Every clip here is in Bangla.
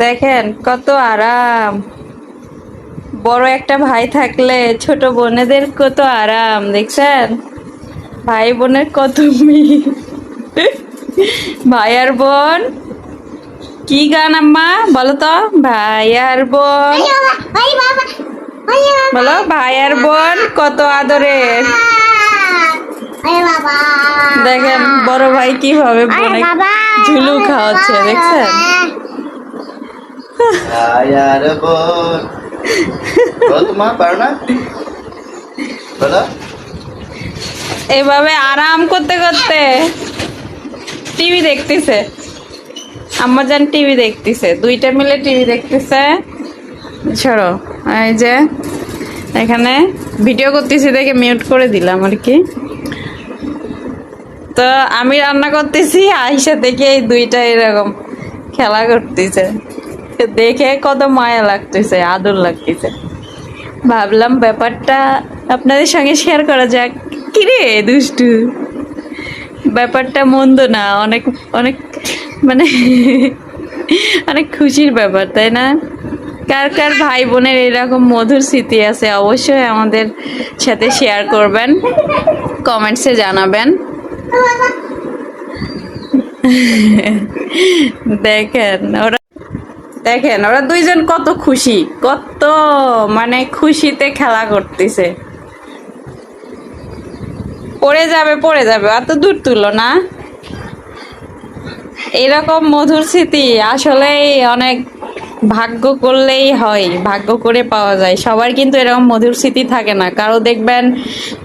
দেখেন কত আরাম। বড় একটা ভাই থাকলে ছোট বোনেদের কত আরাম দেখছেন? ভাই বোনের কত মিল। ভাই আর বোন? কি গান আম্মা? বলো তো ভাই আর বোন। বলো ভাই আর বোন কত আদরের। দেখেন বড় ভাই কীভাবে বোনে ঝুলু খাওয়াচ্ছে দেখছেন? এভাবে আরাম করতে করতে টিভি দেখতেছে। আম্মা যান টিভি দেখতেছে, দুইটা মিলে টিভি দেখতেছে। ছাড়ো এই যে এখানে ভিডিও করতেছি দেখে মিউট করে দিলাম আর কি। তো আমি রান্না করতেছি আইসা দেখে এই দুইটা এরকম খেলা করতেছে। দেখে কত মায়া লাগতেছে, আদর লাগতেছে। ভাবলাম ব্যাপারটা আপনাদের সঙ্গে শেয়ার করা যাক। কিরে দুষ্টু? ব্যাপারটা মন্দ না, অনেক অনেক মানে অনেক খুশির ব্যাপার, তাই না? কার কার ভাই বোনের এরকম মধুর স্মৃতি আছে, অবশ্যই আমাদের সাথে শেয়ার করবেন। কমেন্টসে জানাবেন। দেখেন, ওরা দেখেন, ওরা দুইজন কত খুশি, কত মানে খুশিতে খেলা করতেছে। পড়ে যাবে পড়ে যাবে অত দূর তুলো না। এরকম মধুর স্মৃতি আসলেই অনেক ভাগ্য করলেই হয়, ভাগ্য করে পাওয়া যায়। সবার কিন্তু এরকম মধুর স্মৃতি থাকে না। কারও দেখবেন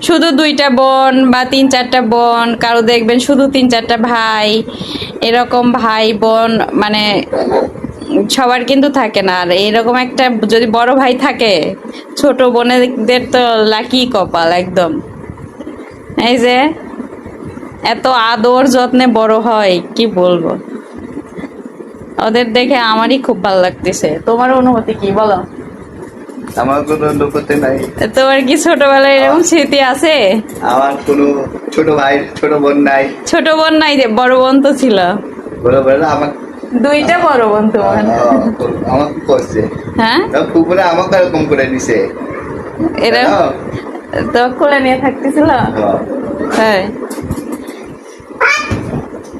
শুধু দুইটা বোন বা তিন চারটা বোন, কারও দেখবেন শুধু তিন চারটা ভাই, এরকম ভাই, বোন মানে সবার কিন্তু থাকে না। আর এরকম একটা যদি বড় ভাই থাকে ছোট বোনেদের তো লাকি কপাল একদম। এই যে এত আদর যত্নে বড় হয় কি বলব? ওদের দেখে আমারই খুব ভালো লাগতেছে। তোমার অনুভূতি কি বলো? আমার কোনো লোকতে নাই। তোমার কি ছোটবেলায় এরকম স্মৃতি আছে? আমার কোনো ছোট ভাই ছোট বোন নাই। ছোট বোন নাই যে বড় বোন তো ছিল। বলে বলে আমার দুইটা বড় বোন তোমার আমার করছে হ্যাঁ? কুকুরে আমাকে এরকম করে দিছে? এরা তো কোলে নিয়ে থাকতেছিল? হ্যাঁ। হ্যাঁ।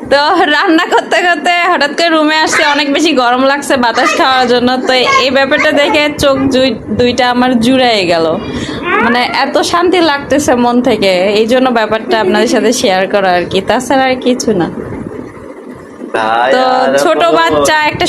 তো রান্না করতে করতে হঠাৎ করে রুমে আসছে অনেক বেশি গরম লাগছে বাতাস খাওয়ার জন্য। তো এই ব্যাপারটা দেখে চোখ জুই- দুইটা আমার জুড়াই গেল। মানে এত শান্তি লাগতেছে মন থেকে। এই জন্য ব্যাপারটা আপনাদের সাথে শেয়ার করা আর কি। তাছাড়া আর কিছু না। তো ছোট বাচ্চা একটা